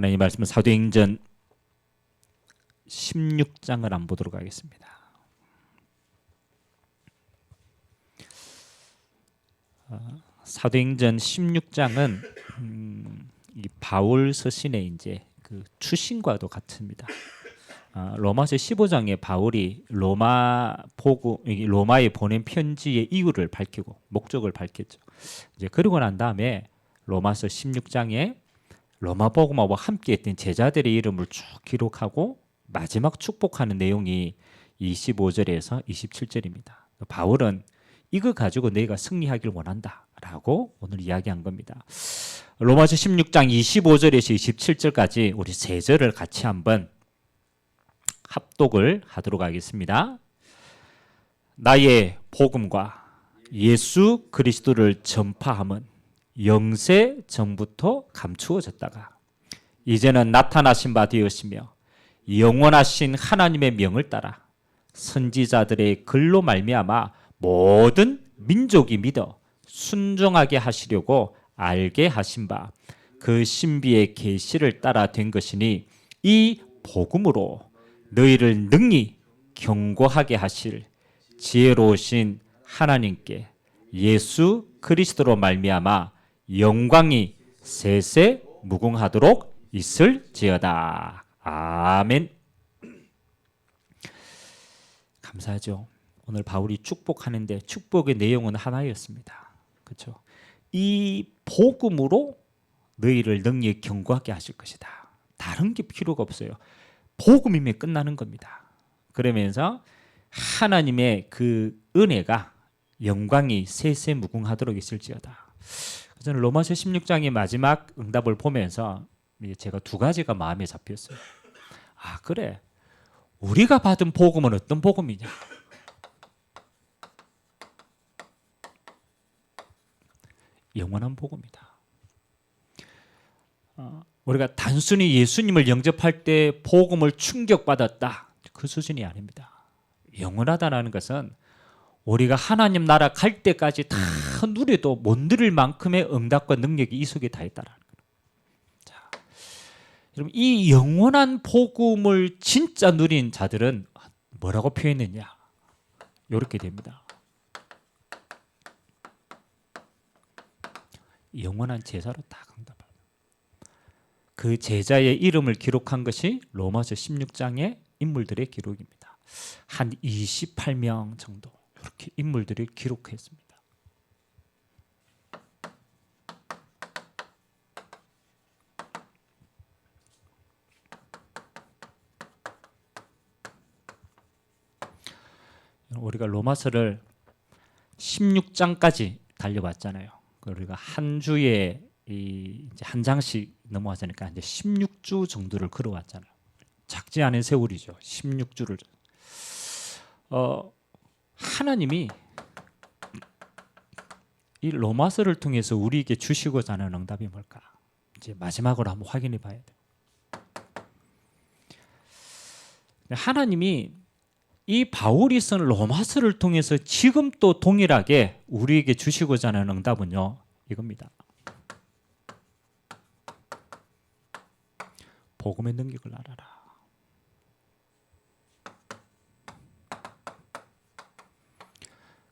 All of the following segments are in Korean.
하나님 말씀은 사도행전 16장을 안 보도록 하겠습니다. 어, 사도행전 16장은 음, 이 바울 서신의 이제 그 추신과도 같습니다. 아, 로마서 15장에 바울이 로마 보고 이 로마에 보낸 편지의 이유를 밝히고 목적을 밝혔죠. 이제 그러고 난 다음에 로마서 16장에 로마 복음하고 함께 했던 제자들의 이름을 쭉 기록하고 마지막 축복하는 내용이 25절에서 27절입니다. 바울은 이거 가지고 내가 승리하길 원한다라고 오늘 이야기한 겁니다. 로마서 16장 25절에서 27절까지 우리 세 절을 같이 한번 합독을 하도록 하겠습니다. 나의 복음과 예수 그리스도를 전파함은 영세 전부터 감추어졌다가 이제는 나타나신 바 되었으며 영원하신 하나님의 명을 따라 선지자들의 글로 말미암아 모든 민족이 믿어 순종하게 하시려고 알게 하신 바 그 신비의 계시를 따라 된 것이니 이 복음으로 너희를 능히 경고하게 하실 지혜로우신 하나님께 예수 그리스도로 말미암아 영광이 세세 무궁하도록 있을지어다. 아멘. 감사하죠. 오늘 바울이 축복하는데 축복의 내용은 하나였습니다. 그렇죠? 이 복음으로 너희를 능히 경고하게 하실 것이다. 다른 게 필요가 없어요. 복음이면 끝나는 겁니다. 그러면서 하나님의 그 은혜가 영광이 세세 무궁하도록 있을지어다. 저는 로마서 16장의 마지막 응답을 보면서 제가 두 가지가 마음에 잡혔어요. 아 그래, 우리가 받은 복음은 어떤 복음이냐? 영원한 복음이다. 어, 우리가 단순히 예수님을 영접할 때 복음을 충격받았다 그 수준이 아닙니다. 영원하다라는 것은 우리가 하나님 나라 갈 때까지 다 누려도 못 누릴 만큼의 응답과 능력이 이 속에 다 있다라는 거예요. 자, 여러분 이 영원한 복음을 진짜 누린 자들은 뭐라고 표현했냐? 이렇게 됩니다. 영원한 제사로 딱 응답합니다. 그 제자의 이름을 기록한 것이 로마서 16장의 인물들의 기록입니다. 한 28명 정도 이렇게 인물들을 기록했습니다. 우리가 로마서를 16장까지 달려봤잖아요. 우리가 한 주에 한 장씩 넘어왔으니까 이제 16주 정도를 걸어왔잖아요. 작지 않은 세월이죠. 16주를. 어, 하나님이 이 로마서를 통해서 우리에게 주시고자 하는 응답이 뭘까? 이제 마지막으로 한번 확인해 봐야 돼요. 하나님이 이 바울이 쓴 로마서를 통해서 지금 또 동일하게 우리에게 주시고자 하는 응답은요. 이겁니다. 복음의 능력을 알아라.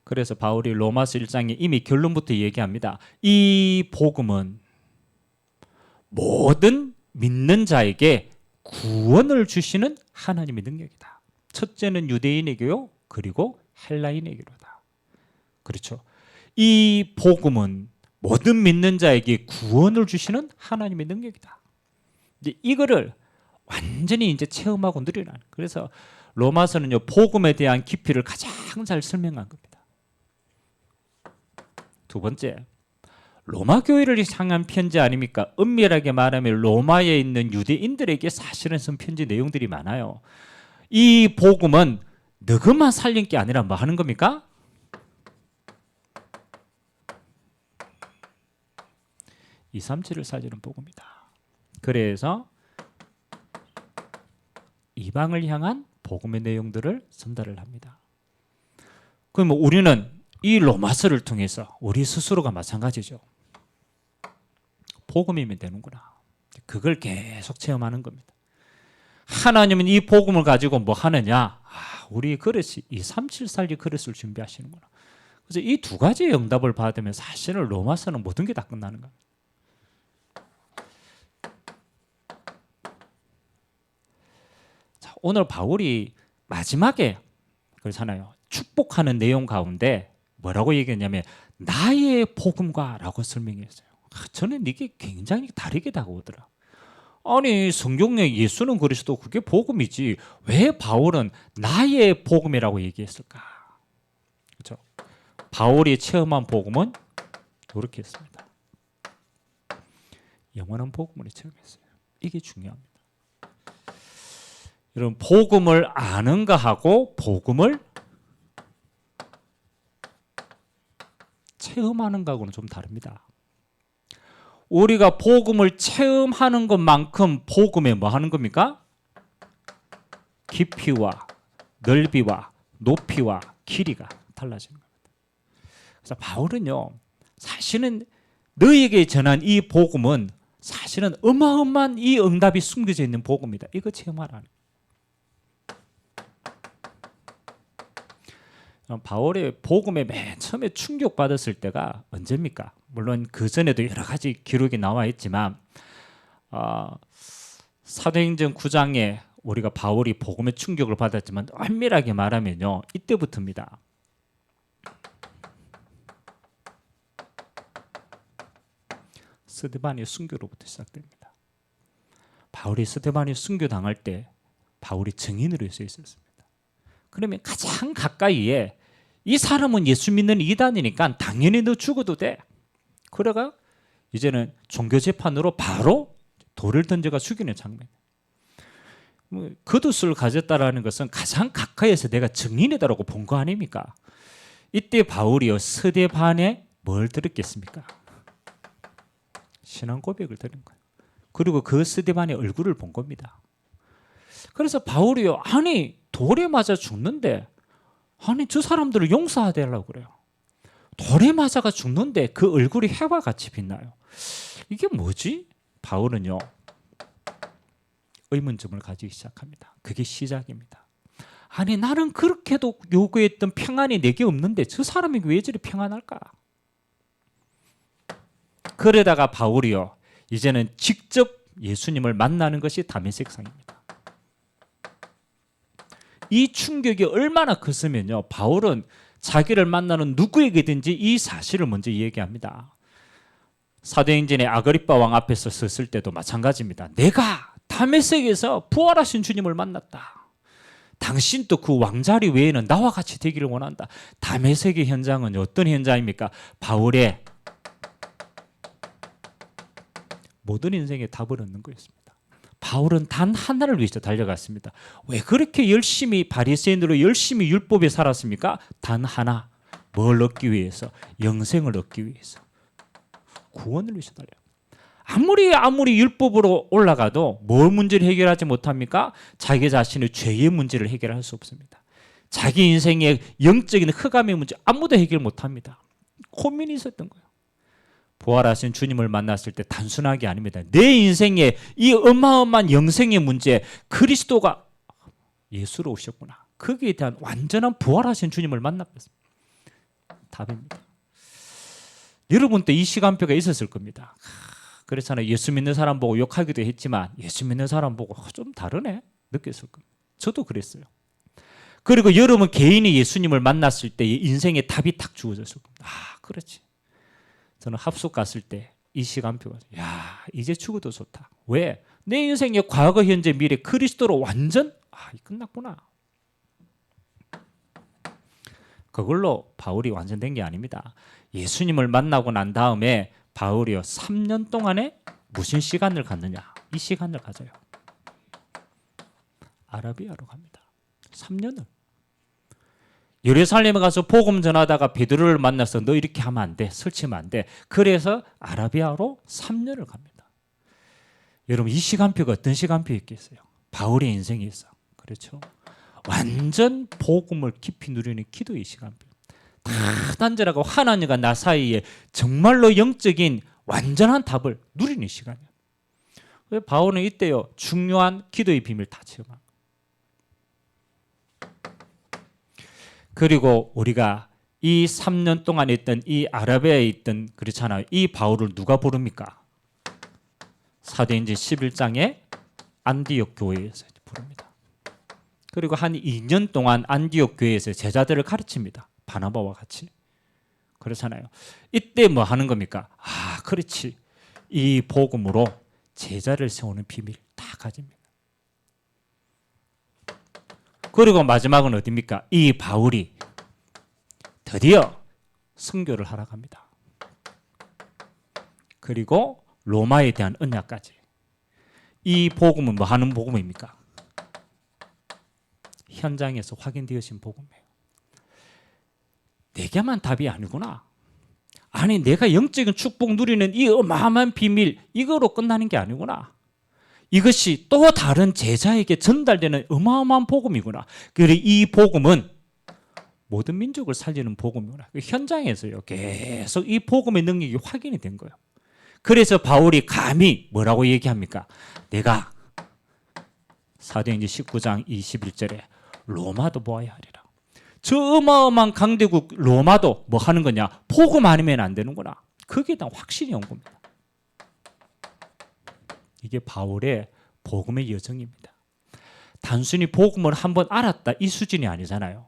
그래서 바울이 로마서 1장에 이미 결론부터 얘기합니다. 이 복음은 모든 믿는 자에게 구원을 주시는 하나님의 능력이다. 첫째는 유대인에게요. 그리고 헬라인에게로다. 그렇죠. 이 복음은 모든 믿는 자에게 구원을 주시는 하나님의 능력이다. 이제 이거를 완전히 이제 체험하고 누리라는. 그래서 로마서는요 복음에 대한 깊이를 가장 잘 설명한 겁니다. 두 번째, 로마 교회를 향한 편지 아닙니까? 엄밀하게 말하면 로마에 있는 유대인들에게 사실은 쓴 편지 내용들이 많아요. 이 복음은 너그만 살린 게 아니라 뭐 하는 겁니까? 이삼칠을 살리는 복음이다. 그래서 이방을 향한 복음의 내용들을 전달을 합니다. 그럼 우리는 이 로마서를 통해서 우리 스스로가 마찬가지죠. 복음이면 되는구나. 그걸 계속 체험하는 겁니다. 하나님은 이 복음을 가지고 뭐 하느냐? 아, 우리 그릇이 이 374리 그릇을 준비하시는구나. 그래서 이 두 가지의 응답을 받으면 사실은 로마서는 모든 게 다 끝나는 겁니다. 자, 오늘 바울이 마지막에 그렇잖아요. 축복하는 내용 가운데 뭐라고 얘기했냐면 나의 복음과라고 설명했어요. 아, 저는 이게 굉장히 다르게 다가오더라. 아니 성경에 예수는 그리스도 그게 복음이지 왜 바울은 나의 복음이라고 얘기했을까? 그렇죠? 바울이 체험한 복음은 이렇게 했습니다. 영원한 복음을 체험했어요. 이게 중요합니다. 여러분 복음을 아는가 하고 복음을 체험하는가하고는 좀 다릅니다. 우리가 복음을 체험하는 것만큼 복음에 뭐 하는 겁니까? 깊이와 넓이와 높이와 길이가 달라지는 겁니다. 그래서 바울은요, 사실은 너에게 전한 이 복음은 사실은 어마어마한 이 응답이 숨겨져 있는 복음이다. 이거 체험하라는. 바울의 복음에 맨 처음에 충격받았을 때가 언제입니까? 물론 그 전에도 여러 가지 기록이 나와 있지만 어, 사도행전 9장에 우리가 바울이 복음의 충격을 받았지만 엄밀하게 말하면요 이때부터입니다. 스데반의 순교로부터 시작됩니다. 바울이 스데반이 순교 당할 때 바울이 증인으로 서 있었습니다. 그러면 가장 가까이에 이 사람은 예수 믿는 이단이니까 당연히 너 죽어도 돼. 그래가 이제는 종교 재판으로 바로 돌을 던져가 죽이는 장면. 뭐 그릇을 가졌다라는 것은 가장 가까이에서 내가 증인이다라고 본 거 아닙니까? 이때 바울이요 스데반에 뭘 들었겠습니까? 신앙 고백을 들은 거예요. 그리고 그 스데반의 얼굴을 본 겁니다. 그래서 바울이요 아니 돌에 맞아 죽는데 아니 저 사람들을 용서하려고 그래요. 돌에 맞아가 죽는데 그 얼굴이 해와 같이 빛나요. 이게 뭐지? 바울은요 의문점을 가지기 시작합니다. 그게 시작입니다. 아니 나는 그렇게도 요구했던 평안이 내게 없는데 저 사람이 왜 저리 평안할까? 그러다가 바울이요 이제는 직접 예수님을 만나는 것이 다메섹상입니다. 이 충격이 얼마나 컸으면요 바울은 자기를 만나는 누구에게든지 이 사실을 먼저 얘기합니다. 사도행전의 아그리빠 왕 앞에서 섰을 때도 마찬가지입니다. 내가 다메섹에서 부활하신 주님을 만났다. 당신도 그 왕자리 외에는 나와 같이 되기를 원한다. 다메섹의 현장은 어떤 현장입니까? 바울의 모든 인생의 답을 얻는 거였습니다. 바울은 단 하나를 위해서 달려갔습니다. 왜 그렇게 열심히 바리새인으로 열심히 율법에 살았습니까? 단 하나. 뭘 얻기 위해서? 영생을 얻기 위해서. 구원을 위해서 달려. 아무리 아무리 율법으로 올라가도 뭘 문제를 해결하지 못합니까? 자기 자신의 죄의 문제를 해결할 수 없습니다. 자기 인생의 영적인 흑암의 문제 아무도 해결 못합니다. 고민이 있었던 거예요. 부활하신 주님을 만났을 때 단순하게 아닙니다. 내 인생에 이 어마어마한 영생의 문제 그리스도가 예수로 오셨구나. 거기에 대한 완전한 부활하신 주님을 만났습니다. 답입니다. 여러분 때 이 시간표가 있었을 겁니다. 그렇잖아요. 예수 믿는 사람 보고 욕하기도 했지만 예수 믿는 사람 보고 좀 다르네 느꼈을 겁니다. 저도 그랬어요. 그리고 여러분 개인이 예수님을 만났을 때 인생의 답이 탁 주어졌을 겁니다. 아, 그렇지. 저는 합숙 갔을 때 이 시간표가 야 이제 죽어도 좋다. 왜? 내 인생의 과거, 현재, 미래 그리스도로 완전 아 끝났구나. 그걸로 바울이 완전된 게 아닙니다. 예수님을 만나고 난 다음에 바울이요 3년 동안에 무슨 시간을 갖느냐? 이 시간을 가져요. 아라비아로 갑니다. 3년을. 예루살렘에 가서 복음 전하다가 베드로를 만나서 너 이렇게 하면 안 돼. 설치면 안 돼. 그래서 아라비아로 3년을 갑니다. 여러분 이 시간표가 어떤 시간표였겠어요? 바울의 인생에 있어. 그렇죠? 완전 복음을 깊이 누리는 기도의 시간표. 다 단절하고 하나님과 나 사이에 정말로 영적인 완전한 답을 누리는 시간이야. 왜 바울은 이때요 중요한 기도의 비밀 다 거예 그리고 우리가 이 3년 동안 있던 이 아라비아에 있던 그렇잖아요. 이 바울을 누가 부릅니까? 사도행전 11장에 안디옥 교회에서 부릅니다. 그리고 한 2년 동안 안디옥 교회에서 제자들을 가르칩니다. 바나바와 같이. 그렇잖아요. 이때 뭐 하는 겁니까? 아, 그렇지. 이 복음으로 제자를 세우는 비밀 다 가집니다. 그리고 마지막은 어디입니까? 이 바울이 드디어 선교를 하러 갑니다. 그리고 로마에 대한 언약까지. 이 복음은 뭐 하는 복음입니까? 현장에서 확인되어진 복음이에요. 내게만 답이 아니구나. 아니 내가 영적인 축복 누리는 이 어마어마한 비밀 이거로 끝나는 게 아니구나. 이것이 또 다른 제자에게 전달되는 어마어마한 복음이구나. 그리고 이 복음은 모든 민족을 살리는 복음이구나. 그 현장에서요 계속 이 복음의 능력이 확인이 된 거예요. 그래서 바울이 감히 뭐라고 얘기합니까? 내가 사도행전 19장 21절에 로마도 보아야 하리라. 저 어마어마한 강대국 로마도 뭐 하는 거냐? 복음 아니면 안 되는구나. 거기에 대한 확신이 온 겁니다. 이게 바울의 복음의 여정입니다. 단순히 복음을 한번 알았다 이 수준이 아니잖아요.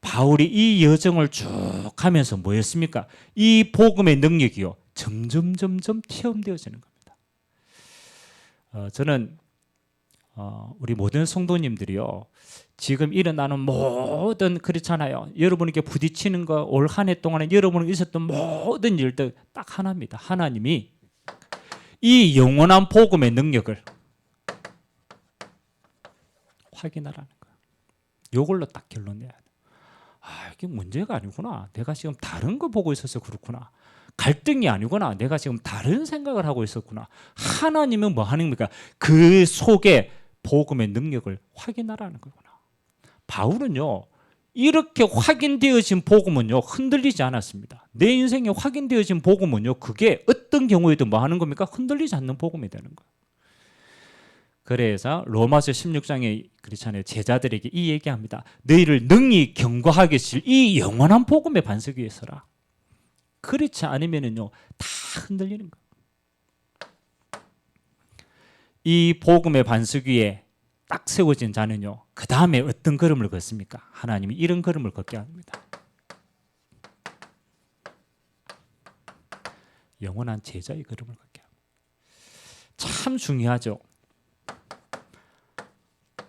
바울이 이 여정을 쭉 하면서 뭐였습니까? 이 복음의 능력이요 점점 점점 체험되어지는 겁니다. 어, 저는 어, 우리 모든 성도님들이요 지금 일어나는 모든 그렇잖아요. 여러분에게 부딪히는 거 올 한 해 동안에 여러분에게 있었던 모든 일들 딱 하나입니다. 하나님이 이 영원한 복음의 능력을 확인하라는 거예요. 이걸로 딱 결론 내야 돼. 아, 이게 문제가 아니구나. 내가 지금 다른 거 보고 있어서 그렇구나. 갈등이 아니구나. 내가 지금 다른 생각을 하고 있었구나. 하나님은 뭐 하는 겁니까? 그 속에 복음의 능력을 확인하라는 거구나. 바울은요. 이렇게 확인되어진 복음은요 흔들리지 않았습니다. 내 인생에 확인되어진 복음은요 그게 어떤 경우에도 뭐 하는 겁니까? 흔들리지 않는 복음이 되는 거예요. 그래서 로마서 16장에 그렇잖아요. 제자들에게 이 얘기합니다. 너희를 능히 경고하게 하실 이 영원한 복음의 반석 위에 서라. 그렇지 않으면은요 다 흔들리는 거예요. 이 복음의 반석 위에 딱 세워진 자는요. 그 다음에 어떤 걸음을 걷습니까? 하나님이 이런 걸음을 걷게 합니다. 영원한 제자의 걸음을 걷게 합니다. 참 중요하죠.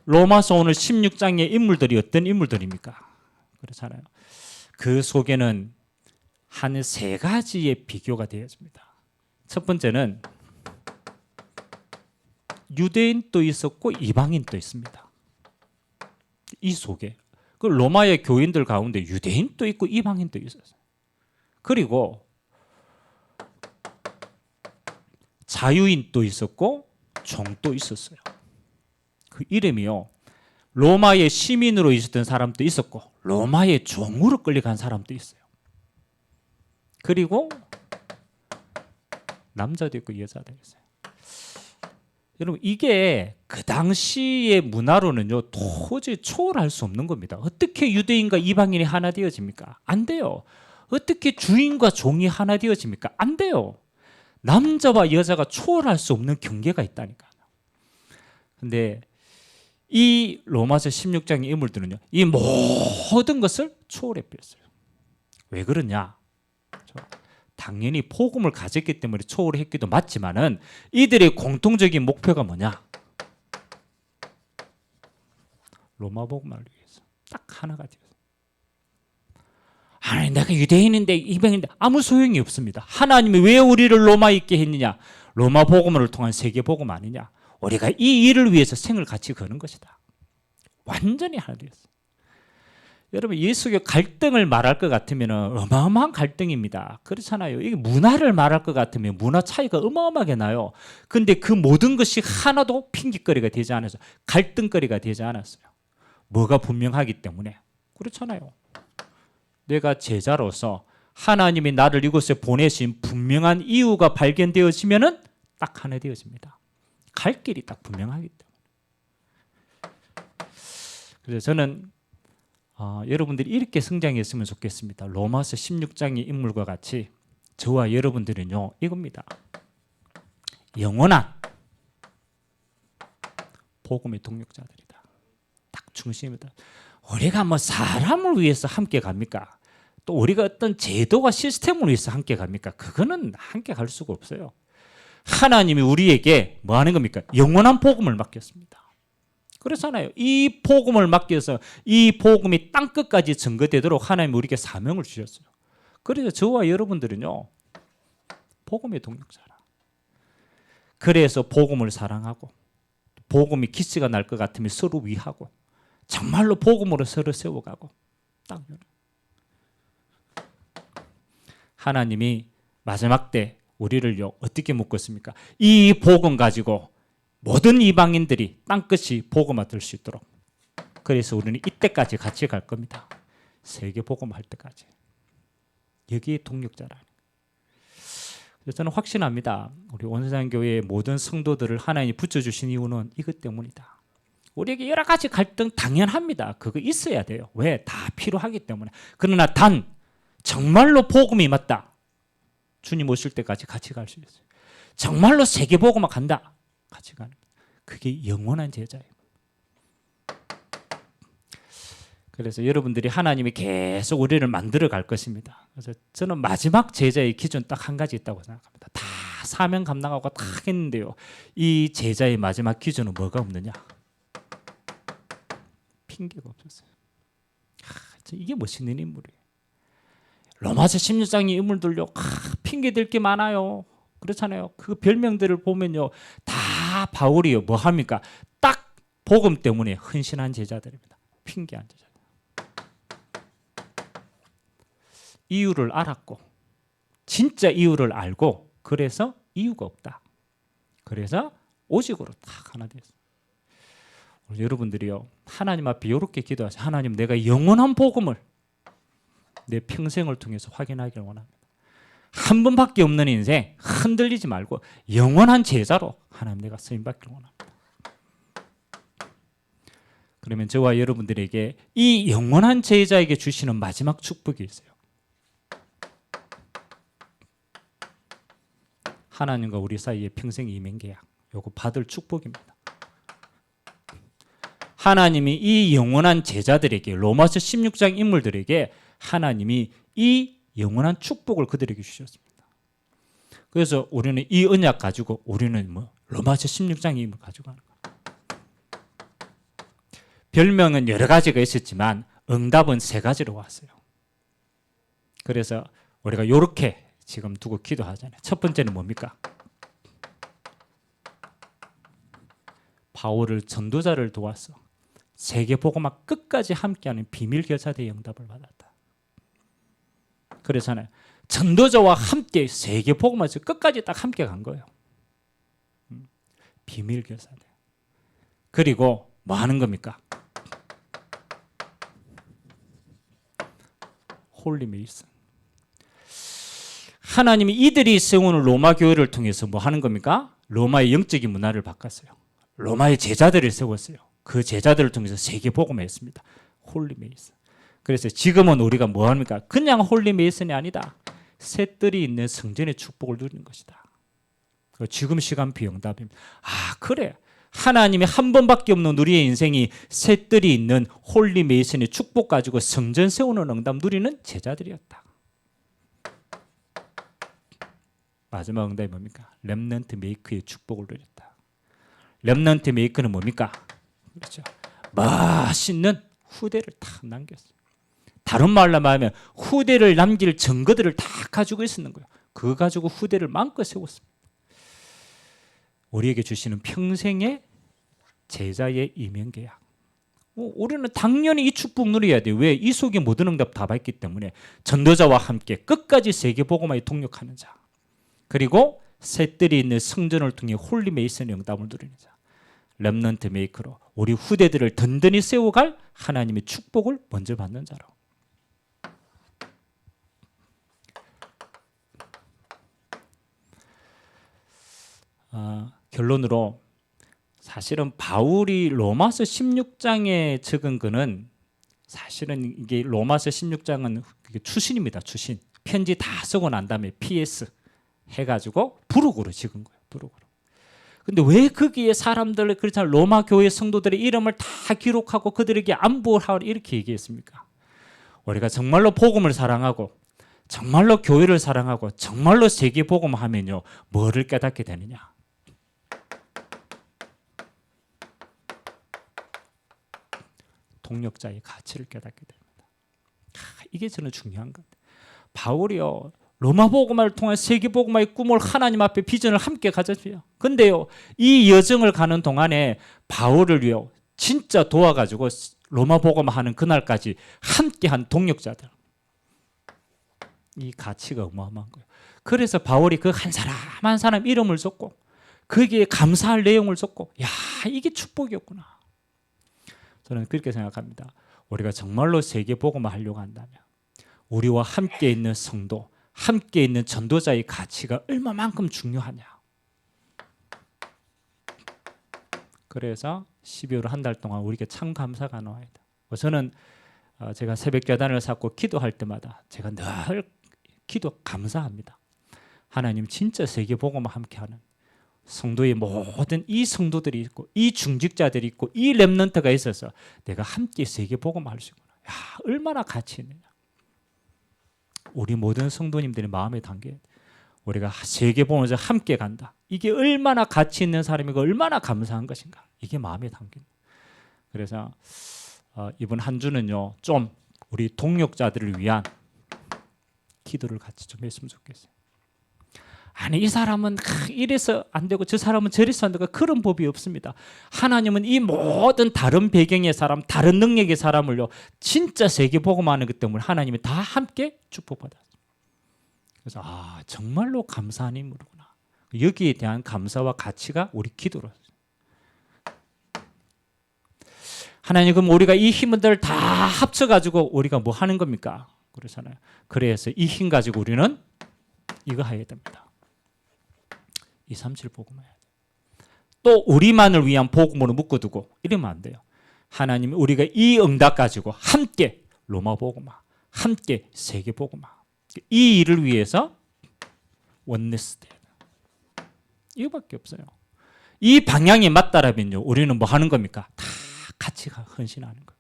로마서 오늘 16장의 인물들이 어떤 인물들입니까? 그렇잖아요. 그 속에는 한 세 가지의 비교가 되어집니다. 첫 번째는 유대인도 있었고 이방인도 있습니다. 이 속에 그 로마의 교인들 가운데 유대인도 있고 이방인도 있었어요. 그리고 자유인도 있었고 종도 있었어요. 그 이름이요. 로마의 시민으로 있었던 사람도 있었고 로마의 종으로 끌려간 사람도 있어요. 그리고 남자도 있고 여자도 있어요. 여러분 이게 그 당시의 문화로는요 도저히 초월할 수 없는 겁니다. 어떻게 유대인과 이방인이 하나 되어집니까? 안 돼요. 어떻게 주인과 종이 하나 되어집니까? 안 돼요. 남자와 여자가 초월할 수 없는 경계가 있다니까요. 근데 이 로마서 16장의 인물들은요 이 모든 것을 초월해 버렸어요. 왜 그러냐? 당연히 복음을 가졌기 때문에 초월했기도 맞지만은 이들의 공통적인 목표가 뭐냐? 로마 복음을 위해서 딱 하나가 되었어요. 아니 내가 유대인인데 이방인데 아무 소용이 없습니다. 하나님이 왜 우리를 로마에 있게 했느냐? 로마 복음을 통한 세계 복음 아니냐? 우리가 이 일을 위해서 생을 같이 거는 것이다. 완전히 하나 되었어요. 여러분 예수교 갈등을 말할 것 같으면 어마어마한 갈등입니다. 그렇잖아요. 이게 문화를 말할 것 같으면 문화 차이가 어마어마하게 나요. 근데 그 모든 것이 하나도 핑계거리가 되지 않아서 갈등거리가 되지 않았어요. 뭐가 분명하기 때문에 그렇잖아요. 내가 제자로서 하나님이 나를 이곳에 보내신 분명한 이유가 발견되어지면은 딱 하나 되어집니다. 갈 길이 딱 분명하기 때문에. 그래서 저는 어, 여러분들이 이렇게 성장했으면 좋겠습니다. 로마서 16장의 인물과 같이 저와 여러분들은요 이겁니다. 영원한 복음의 동력자들이다. 딱 중심이다. 우리가 뭐 사람을 위해서 함께 갑니까? 또 우리가 어떤 제도와 시스템을 위해서 함께 갑니까? 그거는 함께 갈 수가 없어요. 하나님이 우리에게 뭐 하는 겁니까? 영원한 복음을 맡겼습니다. 그렇잖아요. 이 복음을 맡겨서 이 복음이 땅 끝까지 증거되도록 하나님 우리에게 사명을 주셨어요. 그래서 저와 여러분들은요. 복음의 동력자라. 그래서 복음을 사랑하고 복음이 기스가 날 것 같으면 서로 위하고 정말로 복음으로 서로 세워가고 딱. 하나님이 마지막 때 우리를요 어떻게 묶었습니까? 이 복음 가지고 모든 이방인들이 땅끝이 복음 얻을 수 있도록 그래서 우리는 이때까지 같이 갈 겁니다. 세계 복음 할 때까지 여기에 동력자라. 저는 확신합니다. 우리 원세상 교회의 모든 성도들을 하나님이 붙여 주신 이유는 이것 때문이다. 우리에게 여러 가지 갈등 당연합니다. 그거 있어야 돼요. 왜? 다 필요하기 때문에. 그러나 단 정말로 복음이 맞다. 주님 오실 때까지 같이 갈 수 있어요. 정말로 세계 복음만 간다. 가는. 그게 영원한 제자예요. 그래서 여러분들이 하나님이 계속 우리를 만들어 갈 것입니다. 그래서 저는 마지막 제자의 기준 딱 한 가지 있다고 생각합니다. 다 사명 감당하고 다 했는데요. 이 제자의 마지막 기준은 뭐가 없느냐? 핑계가 없었어요. 아, 이게 멋있는 인물이에요. 로마서 16장의 인물들요. 아, 핑계 댈 게 많아요. 그렇잖아요. 그 별명들을 보면요. 다 바울이요. 뭐 합니까? 딱 복음 때문에 헌신한 제자들입니다. 핑계한 제자. 이유를 알았고 진짜 이유를 알고 그래서 이유가 없다. 그래서 오직으로 딱 하나. 우리 여러분들이요 하나님 앞에 이렇게 기도하세요. 하나님 내가 영원한 복음을 내 평생을 통해서 확인하기를 원합니다. 한 번밖에 없는 인생 흔들리지 말고 영원한 제자로 하나님 내가 쓰임 받기를 원합니다. 그러면 저와 여러분들에게 이 영원한 제자에게 주시는 마지막 축복이 있어요. 하나님과 우리 사이의 평생 이민 계약. 요거 받을 축복입니다. 하나님이 이 영원한 제자들에게 로마서 16장 인물들에게 하나님이 이 영원한 축복을 그들에게 주셨습니다. 그래서 우리는 이 언약 가지고 우리는 뭐 로마서 16장 임을 가지고 하는 거예요. 별명은 여러 가지가 있었지만 응답은 세 가지로 왔어요. 그래서 우리가 이렇게 지금 두고 기도하잖아요. 첫 번째는 뭡니까? 바울을 전도자를 도와서 세계 복음화 끝까지 함께하는 비밀 교사대의 응답을 받았다. 그래서는 전도자와 함께 세계 복음화에서 끝까지 딱 함께 간 거예요. 음, 비밀 교사대. 그리고 뭐 하는 겁니까? 홀리 메이슨. 하나님이 이들이 세우는 로마 교회를 통해서 뭐 하는 겁니까? 로마의 영적인 문화를 바꿨어요. 로마의 제자들을 세웠어요. 그 제자들을 통해서 세계 복음을 했습니다. 홀리 메이슨. 그래서 지금은 우리가 뭐 합니까? 그냥 홀리 메이슨이 아니다. 새들이 있는 성전의 축복을 누리는 것이다. 그 지금 시간 비영답입니다. 아 그래. 하나님이 한 번밖에 없는 우리의 인생이 새들이 있는 홀리 메이슨의 축복 가지고 성전 세우는 응답 누리는 제자들이었다. 마지막 응답이 뭡니까? 렘넌트 메이크의 축복을 누렸다. 렘넌트 메이크는 뭡니까? 그렇죠. 맛있는 후대를 다 남겼어요. 다른 말로 말하면 후대를 남길 증거들을 다 가지고 있었는 거예요. 그거 가지고 후대를 마음껏 세웠습니다. 우리에게 주시는 평생의 제자의 이면 계약. 어, 우리는 당연히 이 축복 누려야 돼. 왜? 이 속에 모든 응답 다 받기 때문에 전도자와 함께 끝까지 세계 복음화에 동력하는 자. 그리고 새들이 있는 성전을 통해 홀리 메이슨의 응답을 누리는 자. 렘넌트 메이커로 우리 후대들을 든든히 세워갈 하나님의 축복을 먼저 받는 자로. 아, 결론으로 사실은 바울이 로마서 16장에 적은 거는 사실은 이게 로마서 16장은 그게 추신입니다. 추신. 편지 다 쓰고 난 다음에 PS 해가지고 부록으로 적은 거예요. 부록으로. 근데 왜 거기에 사람들 그렇잖아요. 로마 교회 성도들의 이름을 다 기록하고 그들에게 안부하라 이렇게 얘기했습니까? 우리가 정말로 복음을 사랑하고 정말로 교회를 사랑하고 정말로 세계 복음하면요 뭐를 깨닫게 되느냐? 동력자의 가치를 깨닫게 됩니다. 아, 이게 저는 중요한 것. 바울이요 로마 복음화를 통해 세계 복음화의 꿈을 하나님 앞에 비전을 함께 가졌어요. 근데요 이 여정을 가는 동안에 바울을요 진짜 도와 가지고 로마 복음화 하는 그날까지 함께 한 동력자들 이 가치가 어마어마한 거예요. 그래서 바울이 그 한 사람 한 사람 이름을 썼고 거기에 감사할 내용을 썼고 야 이게 축복이었구나. 저는 그렇게 생각합니다. 우리가 정말로 세계 복음화 하려고 한다면 우리와 함께 있는 성도, 함께 있는 전도자의 가치가 얼마만큼 중요하냐. 그래서 12월 한 달 동안 우리에게 참 감사가 나와야 돼. 저는 어, 제가 새벽 교단을 쌓고 기도할 때마다 제가 늘 기도 감사합니다. 하나님 진짜 세계 복음과 함께하는 성도의 모든 이 성도들이 있고 이 중직자들이 있고 이 렘넌트가 있어서 내가 함께 세계 복음 할 수 있구나. 야, 얼마나 가치 있느냐. 우리 모든 성도님들의 마음에 담겨 우리가 세계 복음에서 함께 간다. 이게 얼마나 가치 있는 사람이고 얼마나 감사한 것인가. 이게 마음에 담긴. 그래서 어, 이번 한 주는요 좀 우리 동력자들을 위한 기도를 같이 좀 했으면 좋겠어요. 아니 이 사람은 이래서 안 되고 저 사람은 저래서 안 되고 그런 법이 없습니다. 하나님은 이 모든 다른 배경의 사람, 다른 능력의 사람을요 진짜 세계 복음하는 것 때문에 하나님이 다 함께 축복받았어요. 그래서 아 정말로 감사한 인물이구나. 여기에 대한 감사와 가치가 우리 기도로. 하나님 그럼 우리가 이 힘들 다 합쳐가지고 우리가 뭐 하는 겁니까? 그러잖아요. 그래서 이 힘 가지고 우리는 이거 해야 됩니다. 237 복음을 해야 돼. 또 우리만을 위한 복음으로 묶어두고 이러면 안 돼요. 하나님이 우리가 이 응답 가지고 함께 로마 복음화, 함께 세계 복음화 이 일을 위해서 원네스 돼. 이거밖에 없어요. 이 방향이 맞다라면요, 우리는 뭐 하는 겁니까? 다 같이 헌신하는 거예요.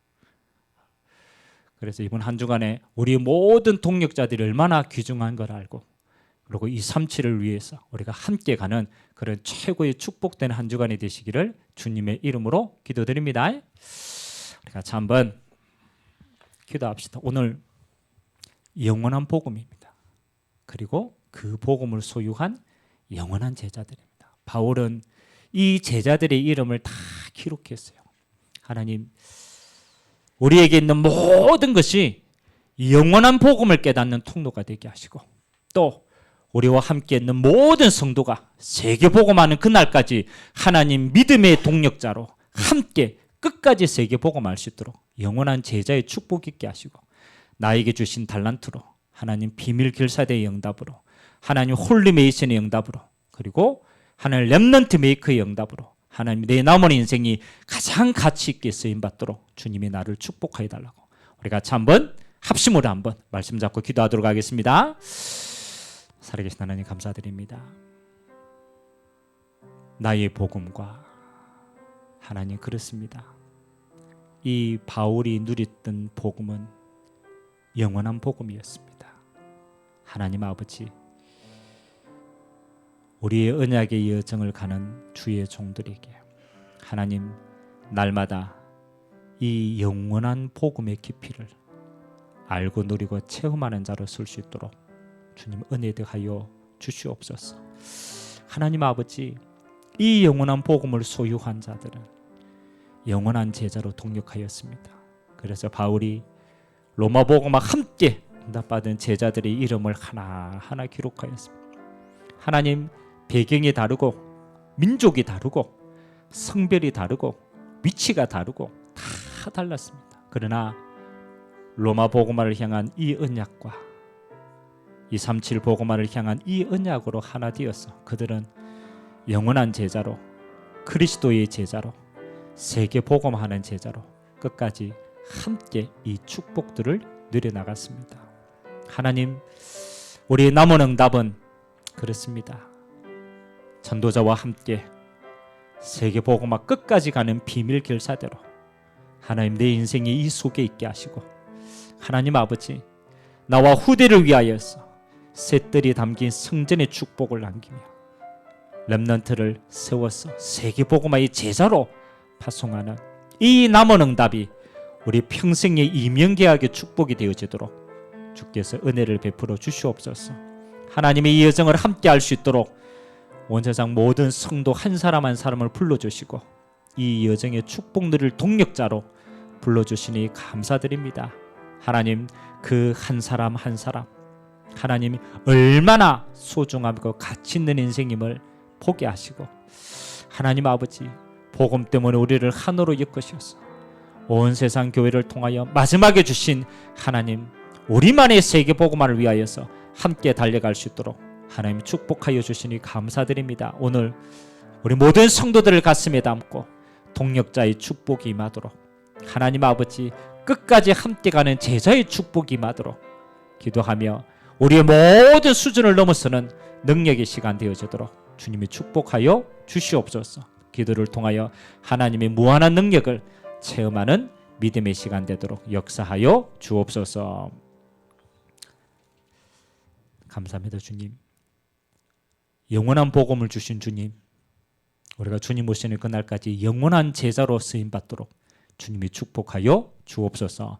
그래서 이번 한 주간에 우리 모든 동력자들이 얼마나 귀중한 걸 알고 그리고 이 삼치를 위해서 우리가 함께 가는 그런 최고의 축복된 한 주간이 되시기를 주님의 이름으로 기도드립니다. 우리 같이 한번 기도합시다. 오늘 영원한 복음입니다. 그리고 그 복음을 소유한 영원한 제자들입니다. 바울은 이 제자들의 이름을 다 기록했어요. 하나님, 우리에게 있는 모든 것이 영원한 복음을 깨닫는 통로가 되게 하시고 또 우리와 함께 있는 모든 성도가 세계 복음하는 그날까지 하나님 믿음의 동력자로 함께 끝까지 세계 복음할 수 있도록 영원한 제자의 축복 있게 하시고 나에게 주신 달란트로 하나님 비밀 결사대의 응답으로 하나님 홀리 메이션의 응답으로 그리고 하나님 렘넌트 메이커의 응답으로 하나님 내 남은 인생이 가장 가치 있게 쓰임 받도록 주님이 나를 축복하여 달라고 우리가 같이 한번 합심으로 한번 말씀 잡고 기도하도록 하겠습니다. 살아계신 하나님 감사드립니다. 나의 복음과 하나님 그렇습니다. 이 바울이 누렸던 복음은 영원한 복음이었습니다. 하나님 아버지, 우리의 언약의 여정을 가는 주의 종들에게 하나님 날마다 이 영원한 복음의 깊이를 알고 누리고 체험하는 자로 쓸 수 있도록 주님 은혜되하여 주시옵소서. 하나님 아버지 이 영원한 복음을 소유한 자들은 영원한 제자로 동력하였습니다. 그래서 바울이 로마 복음과 함께 응답받은 제자들의 이름을 하나하나 기록하였습니다. 하나님 배경이 다르고 민족이 다르고 성별이 다르고 위치가 다르고 다 달랐습니다. 그러나 로마 복음화를 향한 이 언약과 237 복음화를 향한 이 언약으로 하나 되어서 그들은 영원한 제자로 그리스도의 제자로 세계 복음하는 제자로 끝까지 함께 이 축복들을 누려 나갔습니다. 하나님 우리 남은 응답은 그렇습니다. 전도자와 함께 세계 복음화 끝까지 가는 비밀 결사대로 하나님 내 인생이 이 속에 있게 하시고 하나님 아버지 나와 후대를 위하여서 새들이 담긴 성전의 축복을 남기며 렘넌트를 세워서 세계 복음화의 제자로 파송하는 이 남은 응답이 우리 평생의 이명계약의 축복이 되어지도록 주께서 은혜를 베풀어 주시옵소서. 하나님의 이 여정을 함께 할 수 있도록 온 세상 모든 성도 한 사람 한 사람을 불러주시고 이 여정의 축복들을 동력자로 불러주시니 감사드립니다. 하나님 그 한 사람 한 사람 하나님이 얼마나 소중하고 가치 있는 인생임을 보게 하시고 하나님 아버지 복음 때문에 우리를 하나로 이끄셔서 온 세상 교회를 통하여 마지막에 주신 하나님 우리만의 세계 복음화를 위하여서 함께 달려갈 수 있도록 하나님 축복하여 주시니 감사드립니다. 오늘 우리 모든 성도들을 가슴에 담고 동력자의 축복이 임하도록 하나님 아버지 끝까지 함께 가는 제자의 축복이 임하도록 기도하며 우리의 모든 수준을 넘어서는 능력의 시간 되어지도록 주님이 축복하여 주시옵소서. 기도를 통하여 하나님의 무한한 능력을 체험하는 믿음의 시간 되도록 역사하여 주옵소서. 감사합니다, 주님. 영원한 복음을 주신 주님. 우리가 주님 오시는 그날까지 영원한 제자로 쓰임 받도록 주님이 축복하여 주옵소서.